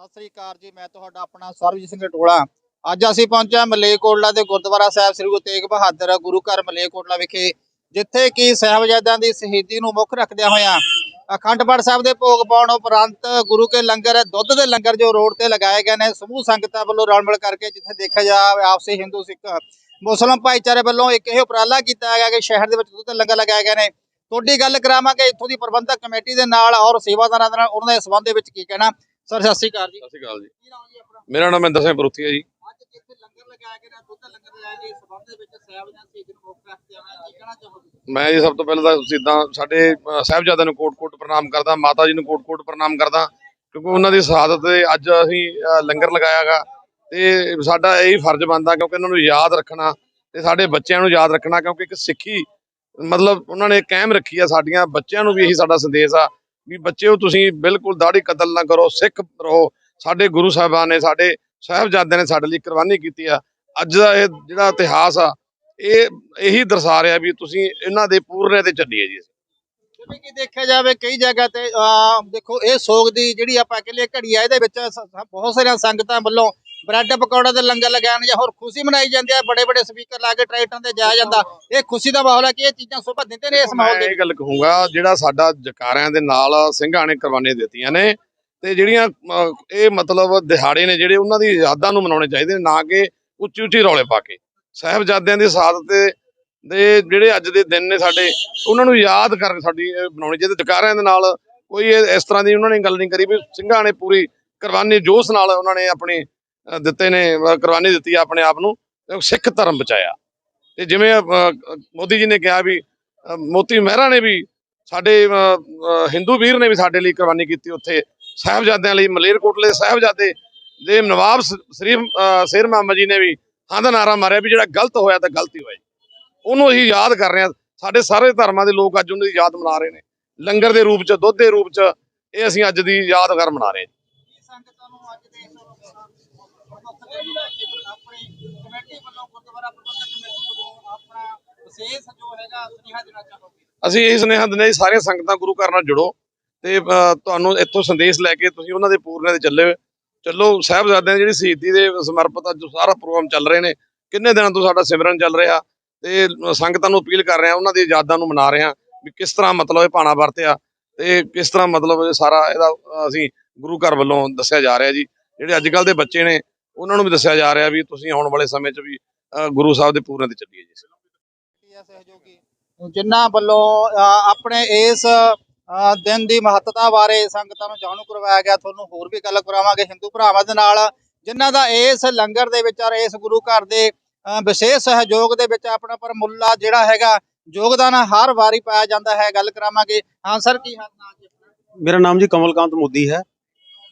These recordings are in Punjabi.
ਸਤਿ ਸ੍ਰੀ ਅਕਾਲ ਜੀ, ਮੈਂ ਤੁਹਾਡਾ ਆਪਣਾ ਸਰਬਜੀਤ ਸਿੰਘ ਟੋਲਾ ਅੱਜ ਅਸੀਂ ਪਹੁੰਚਿਆ ਮਲੇਕੋਟਲਾ ਦੇ ਗੁਰਦੁਆਰਾ ਸਾਹਿਬ ਸ੍ਰੀ ਗੁਰੂ ਤੇਗ ਬਹਾਦਰ ਗੁਰੂ ਘਰ ਮਲੇਕੋਟਲਾ ਵਿਖੇ, ਜਿੱਥੇ ਕਿ ਸਾਹਿਬਜ਼ਾਦਿਆਂ ਦੀ ਸ਼ਹੀਦੀ ਨੂੰ ਮੁੱਖ ਰੱਖਦਿਆਂ ਹੋਇਆਂ ਅਖੰਡ ਪਾਠ ਸਾਹਿਬ ਦੇ ਭੋਗ ਪਾਉਣ ਉਪਰੰਤ ਗੁਰੂ ਕੇ ਲੰਗਰ, ਦੁੱਧ ਦੇ ਲੰਗਰ ਜੋ ਰੋਡ ਤੇ ਲਗਾਏ ਗਏ ਨੇ, ਸਮੂਹ ਸੰਗਤਾਂ ਵੱਲੋਂ ਰਲ ਮਿਲ ਕਰਕੇ ਜਿੱਥੇ ਦੇਖਿਆ ਜਾਵੇ ਆਪਸੀ ਹਿੰਦੂ, ਸਿੱਖ ਮੁਸਲਮਾਨ ਭਾਈਚਾਰੇ ਵੱਲੋਂ ਇੱਕ ਇਹ ਉਪਰਾਲਾ ਕੀਤਾ ਗਿਆ ਕਿ ਸ਼ਹਿਰ ਦੇ ਵਿੱਚ ਦੁੱਧ ਦੇ ਲੰਗਰ ਲਗਾਏ ਗਏ ਨੇ। ਤੁਹਾਡੀ ਗੱਲ ਕਰਾਵਾਂਗੇ, ਇੱਥੋਂ ਦੀ ਪ੍ਰਬੰਧਕ ਕਮੇਟੀ ਦੇ ਨਾਲ ਔਰ ਸੇਵਾਦਾਰਾਂ ਦੇ ਨਾਲ, ਉਹਨਾਂ ਦੇ ਸੰਬੰਧ ਦੇ ਵਿੱਚ ਕੀ ਕਹਿਣਾ। ਸਰ ਸਤਿ ਸ਼੍ਰੀ ਅਕਾਲ ਜੀ। ਸਤਿ ਸ਼੍ਰੀ ਅਕਾਲ ਜੀ। ਕੀ ਨਾਮ ਜੀ ਆਪਣਾ? ਮੇਰਾ ਨਾਮ ਮਹਿੰਦਰ ਸਿੰਘ ਪਰੁੱਥੀ ਹੈ ਜੀ। ਅੱਜ ਜਿੱਥੇ ਲੰਗਰ ਲਗਾਇਆ ਗਿਆ ਦੁੱਧ ਦਾ ਲੰਗਰ ਲਗਾਇਆ ਗਿਆ ਇਸ ਸੰਬੰਧ ਦੇ ਵਿੱਚ ਸਾਹਿਬਜ਼ਾਦਿਆਂ ਦੀ ਸ਼ਹੀਦੀ ਨੂੰ ਮੁੱਖ ਰੱਖਦੇ ਹੋਏ ਕੀ ਕਹਿਣਾ ਚਾਹੋਗੇ ਮੈਂ ਜੀ ਸਭ ਤੋਂ ਪਹਿਲਾਂ ਤਾਂ ਸਿੱਧਾਂ ਸਾਡੇ ਸਾਹਿਬਜ਼ਾਦਿਆਂ ਨੂੰ ਕੋਟ-ਕੋਟ ਪ੍ਰਣਾਮ ਕਰਦਾ ਮਾਤਾ ਜੀ ਨੂੰ ਕੋਟ-ਕੋਟ ਪ੍ਰਣਾਮ ਕਰਦਾ ਕਿਉਂਕਿ ਉਹਨਾਂ ਦੀ ਸ਼ਹਾਦਤ ਤੇ ਅੱਜ ਅਸੀਂ ਲੰਗਰ ਲਗਾਇਆਗਾ ਤੇ ਸਾਡਾ ਇਹੀ ਫਰਜ਼ ਬਣਦਾ ਕਿਉਂਕਿ ਇਹਨਾਂ ਨੂੰ ਯਾਦ ਰੱਖਣਾ ਤੇ ਸਾਡੇ ਬੱਚਿਆਂ ਨੂੰ ਯਾਦ ਰੱਖਣਾ ਕਿਉਂਕਿ ਇੱਕ ਸਿੱਖੀ ਮਤਲਬ ਉਹਨਾਂ ਨੇ ਕਾਇਮ ਰੱਖੀ ਆ ਸਾਡੀਆਂ ਬੱਚਿਆਂ ਨੂੰ ਵੀ ਇਹੀ ਸਾਡਾ ਸੰਦੇਸ਼ ਆ। ਵੀ ਬੱਚਿਓ ਤੁਸੀਂ ਬਿਲਕੁਲ ਦਾੜੀ ਕਤਲ ਨਾ ਕਰੋ, ਸਿੱਖ ਰਹੋ। ਸਾਡੇ ਗੁਰੂ ਸਾਹਿਬਾਨ ਨੇ, ਸਾਡੇ ਸਾਹਿਬਜ਼ਾਦਿਆਂ ਨੇ ਸਾਡੇ ਲਈ ਕੁਰਬਾਨੀ ਕੀਤੀ ਆ। ਅੱਜ ਦਾ ਇਹ ਜਿਹੜਾ ਇਤਿਹਾਸ ਆ, ਇਹ ਇਹੀ ਦਰਸਾ ਰਿਹਾ ਵੀ ਤੁਸੀਂ ਇਹਨਾਂ ਦੇ ਪੂਰਨੇ ਤੇ ਚੱਲੀਏ ਜੀ। ਜਿਵੇਂ ਕਿ ਦੇਖਿਆ ਜਾਵੇ, ਕਈ ਜਗ੍ਹਾ ਤੇ ਦੇਖੋ, ਇਹ ਸੋਗ ਦੀ ਜਿਹੜੀ ਆਪਾਂ ਕਹਿੰਦੇ ਘੜੀ ਆ, ਇਹਦੇ ਵਿੱਚ ਬਹੁਤ ਸਾਰੀਆਂ ਸੰਗਤਾਂ ਵੱਲੋਂ ਬ੍ਰੈਡ ਪਕੌੜਾ ਦੇ ਲੰਗਰ ਲਗਾਉਣ ਜਾਂ ਹੋਰ ਖੁਸ਼ੀ ਮਨਾਈ ਜਾਂਦੀ ਹੈ ਬੜੇ ਬੜੇ ਸਪੀਕਰ ਲਾ ਕੇ ਟਰੈਕਟਰਾਂ ਤੇ ਜਾਇਆ ਜਾਂਦਾ। ਇਹ ਖੁਸ਼ੀ ਦਾ ਮਾਹੌਲ ਹੈ ਕਿ ਇਹ ਚੀਜ਼ਾਂ ਸੋਭਾ ਦਿੰਦੇ ਨੇ ਇਸ ਮਾਹੌਲ ਦੇ ਮੈਂ ਇਹ ਗੱਲ ਕਹੂੰਗਾ ਜਿਹੜਾ ਸਾਡਾ ਜਕਾਰਿਆਂ ਦੇ ਨਾਲ ਸਿੰਘਾਂ ਨੇ ਕੁਰਬਾਨੀਆਂ ਦਿੱਤੀਆਂ ਨੇ ਤੇ ਜਿਹੜੀਆਂ ਇਹ ਮਤਲਬ ਦਿਹਾੜੇ ਨੇ ਜਿਹੜੇ ਉਹਨਾਂ ਦੀ ਯਾਦਾਂ ਨੂੰ ਮਨਾਉਣੇ ਚਾਹੀਦੇ ਨੇ ਨਾ ਕਿ ਉੱਚੀ ਉੱਚੀ ਰੌਲੇ ਪਾ ਕੇ। ਸਾਹਿਬਜ਼ਾਦਿਆਂ ਦੀ ਸ਼ਹਾਦਤ ਦੇ ਦੇ ਜਿਹੜੇ ਅੱਜ ਦੇ ਦਿਨ ਨੇ ਸਾਡੇ ਉਹਨਾਂ ਨੂੰ ਯਾਦ ਕਰਕੇ ਸਾਡੀ ਬਣਾਉਣੀ ਚਾਹੀਦੀ। ਜਕਾਰਿਆਂ ਦੇ ਨਾਲ ਕੋਈ ਇਸ ਤਰ੍ਹਾਂ ਦੀ ਉਹਨਾਂ ਨੇ ਗੱਲ ਨਹੀਂ ਕਰੀ ਵੀ ਸਿੰਘਾਂ ਨੇ ਪੂਰੀ ਕੁਰਬਾਨੀ ਜੋਸ਼ ਨਾਲ ਉਹਨਾਂ ਨੇ ਆਪਣੀ ਦਿੱਤੇ ਨੇ ਕੁਰਬਾਨੀ ਦਿੱਤੀ ਆਪਣੇ ਆਪ ਨੂੰ ਸਿੱਖ ਧਰਮ ਬਚਾਇਆ। ਤੇ ਜਿਵੇਂ ਮੋਦੀ ਜੀ ਨੇ ਕਿਹਾ ਵੀ ਮੋਤੀ ਮਹਿਰਾ ਨੇ ਵੀ ਸਾਡੇ ਹਿੰਦੂ ਵੀਰ ਨੇ ਵੀ ਸਾਡੇ ਲਈ ਕੁਰਬਾਨੀ ਕੀਤੀ ਉੱਥੇ, ਸਾਹਿਬਜ਼ਾਦਿਆਂ ਲਈ ਮਲੇਰਕੋਟਲੇ ਸਾਹਿਬਜ਼ਾਦੇ ਦੇ ਨਵਾਬ ਸ਼ਰੀਫ ਸ਼ੇਰ ਮੁਹੰਮਦ ਜੀ ਨੇ ਵੀ ਹਾਂ ਦਾ ਨਾਰਾ ਮਾਰਿਆ ਵੀ ਜਿਹੜਾ ਗਲਤ ਹੋਇਆ ਤਾਂ ਗਲਤੀ ਹੋਈ ਉਹਨੂੰ ਅਸੀਂ ਯਾਦ ਕਰ ਰਹੇ ਹਾਂ, ਸਾਡੇ ਸਾਰੇ ਧਰਮਾਂ ਦੇ ਲੋਕ ਅੱਜ ਉਹਨਾਂ ਦੀ ਯਾਦ ਮਨਾ ਰਹੇ ਨੇ। ਲੰਗਰ ਦੇ ਰੂਪ ਚ, ਦੁੱਧ ਦੇ ਰੂਪ ਚ, ਇਹ ਅਸੀਂ ਅੱਜ ਦੀ ਯਾਦਗਾਰ ਮਨਾ ਰਹੇ ਹਾਂ ਸੰਗਤਾਂ ਨੂੰ ਅੱਜ ਦੇ ਇਸ ਪ੍ਰਮੁੱਖ ਦੇ ਨੂੰ ਲੈ ਕੇ ਆਪਣੀ ਕਮੇਟੀ ਵੱਲੋਂ ਗੁਰਦੁਆਰਾ ਪ੍ਰਬੰਧਕ ਕਮੇਟੀ ਵੱਲੋਂ ਆਪਣਾ ਵਿਸ਼ੇਸ਼ ਜੋ ਹੈਗਾ, ਸੁਨੇਹਾ ਦੇਣਾ ਚਾਹੋਗੇ? ਅਸੀਂ ਇਹ ਸੁਨੇਹਾ ਦਿੰਦੇ ਹਾਂ ਸੰਗਤਾਂ ਗੁਰੂ ਘਰ ਨਾਲ ਜੁੜੋ ਤੇ ਤੁਹਾਨੂੰ ਇੱਥੋਂ ਸੰਦੇਸ਼ ਲੈ ਕੇ ਤੁਸੀਂ ਉਹਨਾਂ ਦੇ ਪੂਰਨੇ ਤੇ ਚੱਲੇ ਚੱਲੋ, ਸਾਹਿਬਜ਼ਾਦਿਆਂ ਦੀ ਜਿਹੜੀ ਸ਼ਹੀਦੀ ਦੇ ਸਮਰਪਿਤ ਅੱਜ ਸਾਰਾ ਪ੍ਰੋਗਰਾਮ ਚੱਲ ਰਹੇ ਨੇ, ਕਿੰਨੇ ਦਿਨਾਂ ਤੋਂ ਸਾਡਾ ਸਿਮਰਨ ਚੱਲ ਰਿਹਾ ਤੇ ਸੰਗਤਾਂ ਨੂੰ ਅਪੀਲ ਕਰ ਰਹੇ ਹਾਂ ਉਹਨਾਂ ਦੀ ਯਾਦਾਂ ਨੂੰ ਮਨਾ ਰਹੇ ਹਾਂ ਵੀ ਕਿਸ ਤਰ੍ਹਾਂ ਮਤਲਬ ਇਹ ਪਾਣਾ ਵਰਤਿਆ ਤੇ ਕਿਸ ਤਰ੍ਹਾਂ ਮਤਲਬ ਇਹ ਸਾਰਾ ਇਹਦਾ ਅਸੀਂ ਗੁਰੂ ਘਰ ਵੱਲੋਂ ਦੱਸਿਆ ਜਾ ਰਿਹਾ ਜੀ। ਜਿਹੜੇ ਅੱਜ ਕੱਲ ਦੇ ਬੱਚੇ ਨੇ ਉਹਨਾਂ ਨੂੰ ਵੀ ਦੱਸਿਆ ਜਾ ਰਿਹਾ ਵੀ ਤੁਸੀਂ ਆਉਣ ਵਾਲੇ ਸਮੇਂ 'ਚ ਵੀ ਗੁਰੂ ਸਾਹਿਬ ਦੇ ਪੂਰਨੇ ਤੇ ਚੱਲੀਏ ਜੀ। ਜਿਨ੍ਹਾਂ ਵੱਲੋਂ ਆਪਣੇ ਇਸ ਦਿਨ ਦੀ ਮਹੱਤਤਾ ਬਾਰੇ ਸੰਗਤਾਂ ਨੂੰ ਜਾਣੂ ਕਰਵਾਇਆ ਗਿਆ ਤੁਹਾਨੂੰ ਹੋਰ ਵੀ ਗੱਲ ਕਰਾਵਾਂਗੇ ਹਿੰਦੂ ਭਰਾਵਾਂ ਦੇ ਨਾਲ। ਜਿਨ੍ਹਾਂ ਦਾ ਇਸ ਲੰਗਰ ਦੇ ਵਿੱਚ ਔਰ ਇਸ ਗੁਰੂ ਘਰ ਦੇ ਵਿਸ਼ੇਸ਼ ਸਹਿਯੋਗ ਦੇ ਵਿੱਚ ਆਪਣਾ ਪਰ ਮੁੱਲਾ ਜਿਹੜਾ ਹੈਗਾ ਯੋਗਦਾਨ ਹਰ ਵਾਰੀ ਪਾਇਆ ਜਾਂਦਾ ਹੈ। ਗੱਲ ਕਰਾਵਾਂਗੇ। ਹਾਂ ਸਰ ਕੀ ਹਾਲ ਜੀ ਆਪਣਾ? ਮੇਰਾ ਨਾਮ ਜੀ ਕਮਲਕਾਂਤ ਮੋਦੀ ਹੈ।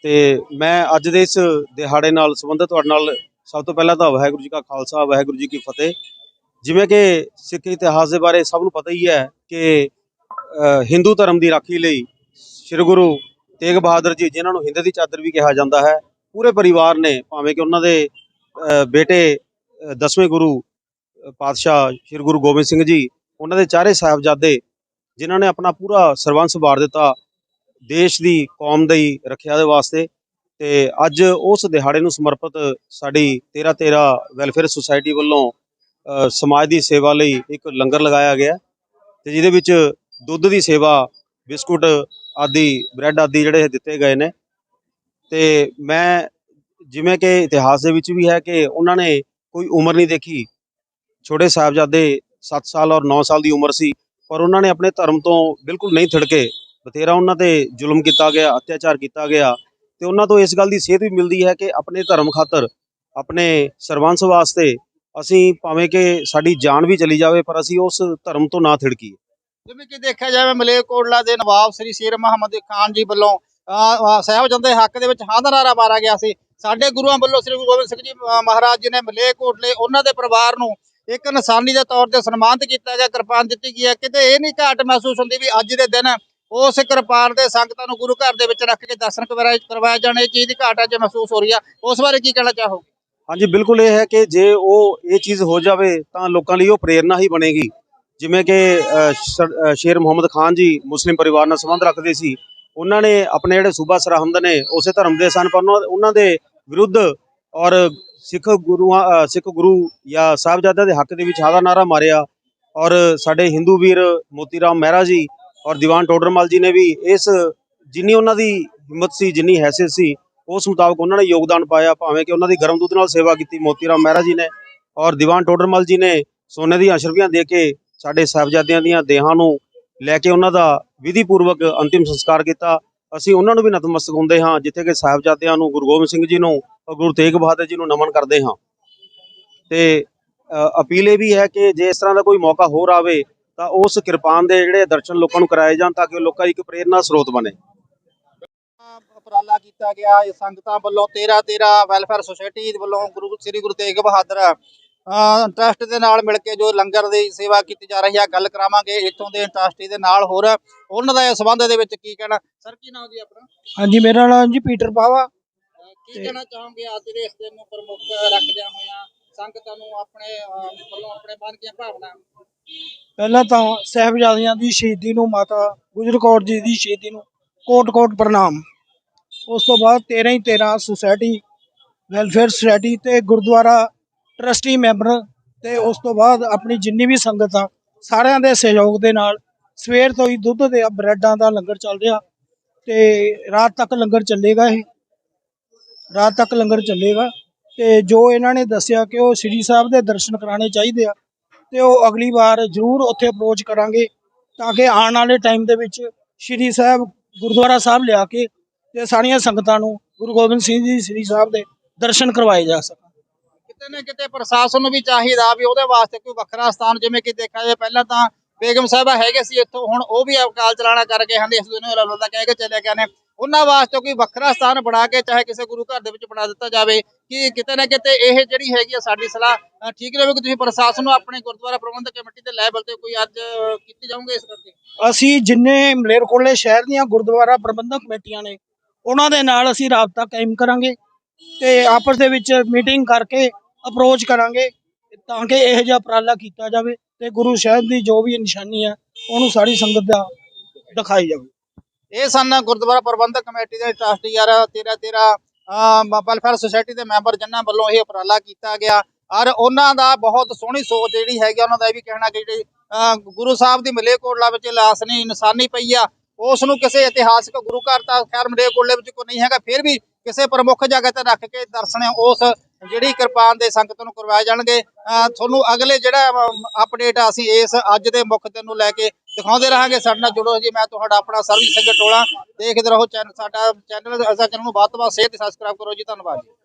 ਤੇ ਮੈਂ ਅੱਜ ਦੇ ਇਸ ਦਿਹਾੜੇ ਨਾਲ ਸੰਬੰਧਿਤ ਤੁਹਾਡੇ ਨਾਲ ਸਭ ਤੋਂ ਪਹਿਲਾਂ ਤਾਂ ਵਾਹਿਗੁਰੂ ਜੀ ਕਾ ਖਾਲਸਾ ਵਾਹਿਗੁਰੂ ਜੀ ਕੀ ਫਤਿਹ। ਜਿਵੇਂ ਕਿ ਸਿੱਖ ਇਤਿਹਾਸ ਦੇ ਬਾਰੇ ਸਭ ਨੂੰ ਪਤਾ ਹੀ ਹੈ ਕਿ ਹਿੰਦੂ ਧਰਮ ਦੀ ਰਾਖੀ ਲਈ ਸ੍ਰੀ ਗੁਰੂ ਤੇਗ ਬਹਾਦਰ ਜੀ ਜਿਨ੍ਹਾਂ ਨੂੰ ਹਿੰਦ ਦੀ ਚਾਦਰ ਵੀ ਕਿਹਾ ਜਾਂਦਾ ਹੈ ਪੂਰੇ ਪਰਿਵਾਰ ਨੇ ਭਾਵੇਂ ਕਿ ਉਹਨਾਂ ਦੇ ਬੇਟੇ ਅ, ਦਸਵੇਂ ਗੁਰੂ ਪਾਤਸ਼ਾਹ ਸ੍ਰੀ ਗੁਰੂ ਗੋਬਿੰਦ ਸਿੰਘ ਜੀ ਉਹਨਾਂ ਦੇ ਚਾਰੇ ਸਾਹਿਬਜ਼ਾਦੇ ਜਿਨ੍ਹਾਂ ਨੇ ਆਪਣਾ ਪੂਰਾ ਸਰਬੰਸ ਵਾਰ ਦਿੱਤਾ ਦੇਸ਼ ਦੀ ਕੌਮ ਦੀ ਰੱਖਿਆ ਦੇ ਵਾਸਤੇ ਤੇ ਅੱਜ ਉਸ ਦਿਹਾੜੇ ਨੂੰ ਸਮਰਪਿਤ ਸਾਡੀ 13 13 ਵੈਲਫੇਅਰ ਸੁਸਾਇਟੀ ਵੱਲੋਂ ਸਮਾਜ ਦੀ ਸੇਵਾ ਲਈ ਇੱਕ ਲੰਗਰ ਲਗਾਇਆ ਗਿਆ ਤੇ ਜਿਹਦੇ ਵਿੱਚ ਦੁੱਧ ਦੀ ਸੇਵਾ, ਬਿਸਕੁਟ ਆਦਿ, ਬ੍ਰੈਡ ਆਦਿ ਜਿਹੜੇ ਦਿੱਤੇ ਗਏ ਨੇ ਤੇ ਮੈਂ ਜਿਵੇਂ ਕਿ ਇਤਿਹਾਸ ਦੇ ਵਿੱਚ ਵੀ ਹੈ ਕਿ ਉਹਨਾਂ ਨੇ ਕੋਈ ਉਮਰ ਨਹੀਂ ਦੇਖੀ। ਛੋਟੇ ਸਾਹਿਬਜ਼ਾਦੇ 7 ਸਾਲ ਔਰ 9 ਸਾਲ ਦੀ ਉਮਰ ਸੀ, ਪਰ ਉਹਨਾਂ ਨੇ ਆਪਣੇ ਧਰਮ ਤੋਂ ਬਿਲਕੁਲ ਨਹੀਂ ਥਿੜਕੇ ਬਥੇਰਾ ਉਹਨਾਂ ਤੇ ਜ਼ੁਲਮ ਕੀਤਾ ਗਿਆ ਅਤਿਆਚਾਰ ਕੀਤਾ ਗਿਆ ਤੇ ਉਹਨਾਂ ਤੋਂ ਇਸ ਗੱਲ ਦੀ ਸੇਧ ਵੀ ਮਿਲਦੀ ਹੈ ਕਿ ਆਪਣੇ ਧਰਮ ਖਾਤਰ ਆਪਣੇ ਸਰਵੰਸ ਵਾਸਤੇ ਅਸੀਂ ਭਾਵੇਂ ਕਿ ਸਾਡੀ ਜਾਨ ਵੀ ਚਲੀ ਜਾਵੇ ਪਰ ਅਸੀਂ ਉਸ ਧਰਮ ਤੋਂ ਨਾ ਥਿੜਕੀਏ। ਜਿਵੇਂ ਕਿ ਦੇਖਿਆ ਜਾਵੇ ਮਲੇਰਕੋਟਲਾ ਦੇ ਨਵਾਬ ਸ੍ਰੀ ਸ਼ੇਰ ਮੁਹੰਮਦ ਖਾਨ ਜੀ ਵੱਲੋਂ ਅ, ਸਾਹਿਬਜ਼ਾਦੇ ਹੱਕ ਦੇ ਵਿੱਚ ਹਾਂ ਦਾ ਨਾਰਾ ਮਾਰਿਆ ਗਿਆ ਸੀ। ਸਾਡੇ ਗੁਰੂਆਂ ਵੱਲੋਂ ਸ੍ਰੀ ਗੁਰੂ ਗੋਬਿੰਦ ਸਿੰਘ ਜੀ ਮਹਾਰਾਜ ਜੀ ਨੇ ਮਲੇਰਕੋਟਲੇ ਉਹਨਾਂ ਦੇ ਪਰਿਵਾਰ ਨੂੰ ਇੱਕ ਨਿਸ਼ਾਨੀ ਦੇ ਤੌਰ ਤੇ ਸਨਮਾਨਿਤ ਕੀਤਾ ਗਿਆ ਕਿਰਪਾਨ ਦਿੱਤੀ ਗਈ ਹੈ। ਕਿਤੇ ਇਹ ਨਹੀਂ ਘਾਟ ਮਹਿਸੂਸ ਹੁੰਦੀ ਵੀ ਅੱਜ ਦੇ ਦਿਨ ਉਸ ਕਿਰਪਾਨ ਦੇ ਸੰਗਤਾਂ ਨੂੰ ਗੁਰੂ ਘਰ ਦੇ ਵਿੱਚ ਰੱਖ ਕੇ ਦਰਸ਼ਨ ਕਰਵਾਇਆ ਕਰਵਾਏ ਜਾਣ, ਇਹ ਚੀਜ਼ ਦੀ ਘਾਟ ਅੱਜ ਮਹਿਸੂਸ ਹੋ ਰਹੀ ਆ। ਉਸ ਬਾਰੇ ਕੀ ਕਹਿਣਾ ਚਾਹੋਗੇ? ਹਾਂਜੀ, ਬਿਲਕੁਲ ਇਹ ਹੈ ਕਿ ਜੇ ਉਹ ਇਹ ਚੀਜ਼ ਹੋ ਜਾਵੇ, ਤਾਂ ਲੋਕਾਂ ਲਈ ਉਹ ਪ੍ਰੇਰਣਾ ਹੀ ਬਣੇਗੀ। ਜਿਵੇਂ ਕਿ ਸ਼ੇਰ ਮੁਹੰਮਦ ਖਾਨ ਜੀ ਮੁਸਲਿਮ ਪਰਿਵਾਰ ਨਾਲ ਸੰਬੰਧ ਰੱਖਦੇ ਸੀ। ਉਹਨਾਂ ਨੇ ਆਪਣੇ ਜਿਹੜੇ ਸੂਬਾ ਸਰਹੰਦ ਨੇ, ਉਸੇ ਧਰਮ ਦੇ ਸਨ, ਪਰ ਉਹਨਾਂ- ਦੇ ਵਿਰੁੱਧ ਔਰ ਸਿੱਖ ਗੁਰੂਆਂ ਸਿੱਖ ਗੁਰੂ ਜਾਂ ਸਾਹਿਬਜ਼ਾਦਿਆਂ ਦੇ ਹੱਕ ਦੇ ਵਿੱਚ ਹਾਦਾ ਨਾਰਾ ਮਾਰਿਆ। ਔਰ ਸਾਡੇ ਹਿੰਦੂ ਵੀਰ ਮੋਤੀ ਰਾਮ ਮਹਿਰਾ ਜੀ ਔਰ ਦੀਵਾਨ ਟੋਡਰਮਲ ਜੀ ਨੇ ਵੀ ਇਸ ਜਿੰਨੀ ਉਹਨਾਂ ਦੀ ਹਿੰਮਤ ਸੀ, ਜਿੰਨੀ ਹੈਸੀਅਤ ਸੀ, ਉਸ ਮੁਤਾਬਕ ਉਹਨਾਂ ਨੇ ਯੋਗਦਾਨ ਪਾਇਆ, ਭਾਵੇਂ ਕਿ ਉਹਨਾਂ ਦੀ ਗਰਮ ਦੁੱਧ ਨਾਲ ਸੇਵਾ ਕੀਤੀ ਮੋਤੀ ਰਾਮ ਮਹਿਰਾ ਜੀ ਨੇ ਔਰ ਦੀਵਾਨ ਟੋਡਰਮਲ ਜੀ ਨੇ ਸੋਨੇ ਦੀਆਂ ਅਸ਼ਰਫੀਆਂ ਦੇ ਕੇ ਸਾਡੇ ਸਾਹਿਬਜ਼ਾਦਿਆਂ ਦੀਆਂ ਦੇਹਾਂ ਨੂੰ ਲੈ ਕੇ ਉਹਨਾਂ ਦਾ ਵਿਧੀ ਪੂਰਵਕ ਅੰਤਿਮ ਸੰਸਕਾਰ ਕੀਤਾ। ਅਸੀਂ ਉਹਨਾਂ ਨੂੰ ਵੀ ਨਤਮਸਤਕ ਹੁੰਦੇ ਹਾਂ, ਜਿੱਥੇ ਕਿ ਸਾਹਿਬਜ਼ਾਦਿਆਂ ਨੂੰ, ਗੁਰੂ ਗੋਬਿੰਦ ਸਿੰਘ ਜੀ ਨੂੰ ਔਰ ਗੁਰੂ ਤੇਗ ਬਹਾਦਰ ਜੀ ਨੂੰ ਨਮਨ ਕਰਦੇ ਹਾਂ। ਤੇ ਅਪੀਲ ਇਹ ਵੀ ਹੈ ਕਿ ਜੇ ਇਸ ਤਰ੍ਹਾਂ ਦਾ ਕੋਈ ਮੌਕਾ ਹੋਰ ਆਵੇ ਤਾਂ ਉਸ ਕਿਰਪਾਨ ਦੇ ਜਿਹੜੇ ਦਰਸ਼ਨ ਲੋਕਾਂ ਨੂੰ ਕਰਾਏ ਜਾਣ ਤਾਂ ਕਿ ਉਹ ਲੋਕਾਂ ਦੀ ਇੱਕ ਪ੍ਰੇਰਨਾ ਸਰੋਤ ਬਣੇ। ਉਪਰਾਲਾ ਕੀਤਾ ਗਿਆ। ਇਹ ਸੰਗਤਾਂ ਵੱਲੋਂ 13 13 ਵੈਲਫੇਅਰ ਸੁਸਾਇਟੀ ਵੱਲੋਂ ਗੁਰੂ ਸ੍ਰੀ ਗੁਰੂ ਤੇਗ ਬਹਾਦਰ ਟਰਸਟ ਦੇ ਨਾਲ ਮਿਲ ਕੇ ਜੋ ਲੰਗਰ ਦੀ ਸੇਵਾ ਕੀਤੀ ਜਾ ਰਹੀ ਹੈ ਗੱਲ ਕਰਾਵਾਂਗੇ ਇੱਥੋਂ ਦੇ ਟਰਸਟੀ ਦੇ ਨਾਲ। ਹੋਰ ਉਹਨਾਂ ਦਾ ਇਸ ਸੰਬੰਧ ਦੇ ਵਿੱਚ ਕੀ ਕਹਿਣਾ? ਸਰ ਕੀ ਨਾਮ ਜੀ ਆਪਣਾ? ਹਾਂਜੀ ਮੇਰਾ ਨਾਮ ਜੀ ਪੀਟਰ ਪਾਵਾ ਕੀ ਕਹਿਣਾ ਚਾਹੋਗੇ? ਅੱਜ ਦੇ ਇਸ ਦਿਨ ਨੂੰ ਪ੍ਰਮੁੱਖ ਰੱਖਦਿਆਂ ਹੋਇਆਂ ਸੰਗਤਾਂ ਨੂੰ ਆਪਣੇ ਵੱਲੋਂ ਆਪਣੇ ਮਨ ਦੀਆਂ ਭਾਵਨਾ? ਪਹਿਲਾਂ ਤਾਂ ਸਾਹਿਬਜ਼ਾਦਿਆਂ ਦੀ ਸ਼ਹੀਦੀ ਨੂੰ, ਮਾਤਾ ਗੁਜਰ ਕੌਰ ਜੀ ਦੀ ਸ਼ਹੀਦੀ ਨੂੰ ਕੋਟ-ਕੋਟ ਪ੍ਰਣਾਮ। ਉਸ ਤੋਂ ਬਾਅਦ 13 ਹੀ 13 ਸੁਸਾਇਟੀ, ਵੈਲਫੇਅਰ ਸੁਸਾਇਟੀ ਤੇ ਗੁਰਦੁਆਰਾ ਟਰਸਟੀ ਮੈਂਬਰ ਤੇ ਉਸ ਤੋਂ ਬਾਅਦ ਆਪਣੀ ਜਿੰਨੀ ਵੀ ਸੰਗਤ ਆ, ਸਾਰਿਆਂ ਦੇ ਸਹਿਯੋਗ ਦੇ ਨਾਲ ਸਵੇਰ ਤੋਂ ਹੀ ਦੁੱਧ ਦੇ ਬ੍ਰੈਡਾਂ ਦਾ ਲੰਗਰ ਚੱਲ ਰਿਹਾ ਤੇ ਰਾਤ ਤੱਕ ਲੰਗਰ ਚੱਲੇਗਾ ਇਹ। ਰਾਤ ਤੱਕ ਲੰਗਰ ਚੱਲੇਗਾ ਤੇ ਜੋ ਇਹਨਾਂ ਨੇ ਦੱਸਿਆ ਕਿ ਉਹ ਸ੍ਰੀ ਸਾਹਿਬ ਦੇ ਦਰਸ਼ਨ ਕਰਾਣੇ ਚਾਹੀਦੇ ਆ ਤੇ ਉਹ ਅਗਲੀ ਵਾਰ ਜ਼ਰੂਰ ਉੱਥੇ ਅਪਰੋਚ ਕਰਾਂਗੇ ਤਾਂ ਕਿ ਆਉਣ ਵਾਲੇ ਟਾਈਮ ਦੇ ਵਿੱਚ ਸ਼੍ਰੀ ਸਾਹਿਬ ਗੁਰਦੁਆਰਾ ਸਾਹਿਬ ਲਿਆ ਕੇ ਤੇ ਸਾਰੀਆਂ ਸੰਗਤਾਂ ਨੂੰ ਗੁਰੂ ਗੋਬਿੰਦ ਸਿੰਘ ਜੀ, ਸ੍ਰੀ ਸਾਹਿਬ ਦੇ ਦਰਸ਼ਨ ਕਰਵਾਏ ਜਾ ਸਕਣ। ਕਿਤੇ ਨਾ ਕਿਤੇ ਪ੍ਰਸ਼ਾਸਨ ਨੂੰ ਵੀ ਚਾਹੀਦਾ ਵੀ ਉਹਦੇ ਵਾਸਤੇ ਕੋਈ ਵੱਖਰਾ ਸਥਾਨ, ਜਿਵੇਂ ਕਿ ਦੇਖਿਆ ਜਾਏ ਪਹਿਲਾਂ ਤਾਂ ਬੇਗਮ ਸਾਹਿਬਾ ਹੈਗੇ ਸੀ ਇੱਥੋਂ, ਹੁਣ ਉਹ ਵੀ ਅਕਾਲ ਚਲਾਣਾ ਕਰਕੇ ਹਨ ਇਸ ਦੁਨੀਆ ਵੱਲੋਂ ਦਾ ਕਹਿ ਕੇ ਚਲੇ ਗਏ ਨੇ। ਉਹਨਾਂ ਵਾਸਤੇ ਕੋਈ ਵੱਖਰਾ ਸਥਾਨ ਬਣਾ ਕੇ ਚਾਹੇ ਕਿਸੇ ਗੁਰੂ ਘਰ ਦੇ ਵਿੱਚ ਬਣਾ ਦਿੱਤਾ ਜਾਵੇ, ਕਿ ਕਿਤੇ ਨਾ ਕਿਤੇ ਇਹ ਜਿਹੜੀ ਹੈਗੀ ਆ ਸਾਡੀ ਸਲਾਹ ਠੀਕ ਰਹੇ ਕਿ ਤੁਸੀਂ ਪ੍ਰਸ਼ਾਸਨ ਨੂੰ ਆਪਣੇ ਗੁਰਦੁਆਰਾ ਪ੍ਰਬੰਧਕ ਕਮੇਟੀ ਦੇ ਲੈਵਲ ਤੇ ਕੋਈ ਅੱਜ ਕੀਤੀ ਜਾਓਗੇ ਇਸ ਕਰਕੇ? ਅਸੀਂ ਜਿੰਨੇ ਮਲੇਰਕੋਟਲੇ ਸ਼ਹਿਰ ਦੀਆਂ ਗੁਰਦੁਆਰਾ ਪ੍ਰਬੰਧਕ ਕਮੇਟੀਆਂ ਨੇ, ਉਹਨਾਂ ਦੇ ਨਾਲ ਅਸੀਂ ਰਾਬਤਾ ਕਾਇਮ ਕਰਾਂਗੇ ਤੇ ਆਪਸ ਦੇ ਵਿੱਚ ਮੀਟਿੰਗ ਕਰਕੇ ਅਪਰੋਚ ਕਰਾਂਗੇ ਤਾਂ ਕਿ ਇਹੋ ਜਿਹਾ ਉਪਰਾਲਾ ਕੀਤਾ ਜਾਵੇ ਤੇ ਗੁਰੂ ਸਾਹਿਬ ਦੀ ਜੋ ਵੀ ਨਿਸ਼ਾਨੀ ਹੈ ਉਹਨੂੰ ਸਾਰੀ ਸੰਗਤ ਦਾ ਦਿਖਾਈ ਜਾਵੇ। ਇਹ ਸਨ ਗੁਰਦੁਆਰਾ ਪ੍ਰਬੰਧਕ ਕਮੇਟੀ ਦੇ ਟਰਸਟੀ ਯਾਰ 13 13 ਵੈਲਫੇਅਰ ਸੁਸਾਇਟੀ ਦੇ ਮੈਂਬਰ ਜਿਨ੍ਹਾਂ ਵੱਲੋਂ ਇਹ ਉਪਰਾਲਾ ਕੀਤਾ ਗਿਆ। ਔਰ ਉਹਨਾਂ ਦਾ ਬਹੁਤ ਸੋਹਣੀ ਸੋਚ ਜਿਹੜੀ ਹੈਗੀ ਆ, ਉਹਨਾਂ ਦਾ ਇਹ ਵੀ ਕਹਿਣਾ ਕਿ ਜਿਹੜੀ ਗੁਰੂ ਸਾਹਿਬ ਦੀ ਮਲੇਕੋਟਲਾ ਵਿੱਚ ਲਾਸ ਇਨਸਾਨੀ ਪਈ ਆ। ਉਸ ਨੂੰ ਕਿਸੇ ਇਤਿਹਾਸਕ ਗੁਰੂ ਘਰ ਤਾਂ ਖੈਰ ਮਲੇਕੋਟਲੇ ਵਿੱਚ ਕੋਈ ਨਹੀਂ ਹੈਗਾ ਫਿਰ ਵੀ ਕਿਸੇ ਪ੍ਰਮੁੱਖ ਜਗ੍ਹਾ ਤੇ ਰੱਖ ਕੇ ਦਰਸ਼ਨ ਉਸ ਜਿਹੜੀ ਕਿਰਪਾਨ ਦੇ ਸੰਗਤ ਨੂੰ ਕਰਵਾਏ ਜਾਣਗੇ। ਅਹ, ਤੁਹਾਨੂੰ ਅਗਲੇ ਜਿਹੜਾ ਅਪਡੇਟ ਅਸੀਂ ਇਸ ਅੱਜ ਦੇ ਮੁੱਖ ਦਿਨ ਨੂੰ ਲੈ ਕੇ ਦਿਖਾਉਂਦੇ ਰਹਾਂਗੇ। ਸਾਡੇ ਨਾਲ ਜੁੜੋ ਜੀ। ਮੈਂ ਤੁਹਾਡਾ ਆਪਣਾ ਸਰਵਿਸ ਸਿੰਘ ਟੋਲਾ। ਦੇਖਦੇ ਰਹੋ ਚੈਨਲ ਸਾਡਾ ਚੈਨਲ। ਅਸਾਂ ਚੈਨਲ ਨੂੰ ਵੱਧ ਤੋਂ ਵੱਧ ਸ਼ੇਅਰ ਤੇ ਸਬਸਕ੍ਰਾਈਬ ਕਰੋ ਜੀ। ਧੰਨਵਾਦ ਜੀ।